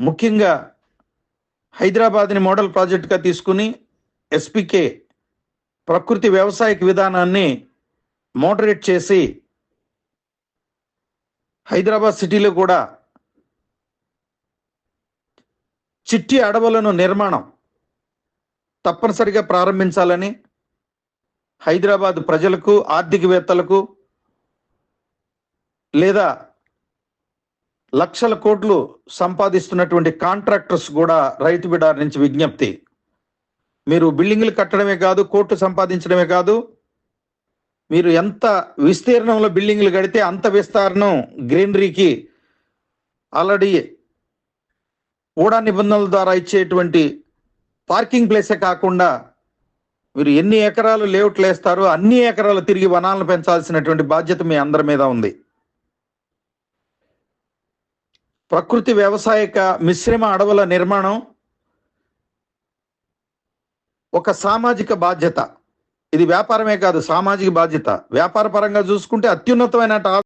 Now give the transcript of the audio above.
ముఖ్యంగా హైదరాబాద్ని మోడల్ ప్రాజెక్టుగా తీసుకుని ఎస్పికే ప్రకృతి వ్యవసాయక విధానాన్ని మోడరేట్ చేసి హైదరాబాద్ సిటీలో కూడా చిట్టి అడవులను నిర్మాణం తప్పనిసరిగా ప్రారంభించాలని హైదరాబాద్ ప్రజలకు ఆర్థికవేత్తలకు లేదా లక్షల కోట్లు సంపాదిస్తున్నటువంటి కాంట్రాక్టర్స్ కూడా రైతు బిడార్ నుంచి విజ్ఞప్తి. మీరు బిల్డింగ్లు కట్టడమే కాదు కోట్లు సంపాదించడమే కాదు మీరు ఎంత విస్తీర్ణంలో బిల్డింగ్లు కడితే అంత విస్తీర్ణం గ్రీనరీకి ఆల్రెడీ ఓడా నిబంధనల ద్వారా ఇచ్చేటువంటి పార్కింగ్ ప్లేసే కాకుండా మీరు ఎన్ని ఎకరాలు లేఅవుట్లు వేస్తారో అన్ని ఎకరాలు తిరిగి వనాలను పెంచాల్సినటువంటి బాధ్యత మీ అందరి మీద ఉంది. ప్రకృతి వ్యవసాయక మిశ్రమ అడవుల నిర్మాణం ఒక సామాజిక బాధ్యత. ఇది వ్యాపారమే కాదు సామాజిక బాధ్యత. వ్యాపార పరంగా చూసుకుంటే అత్యున్నతమైన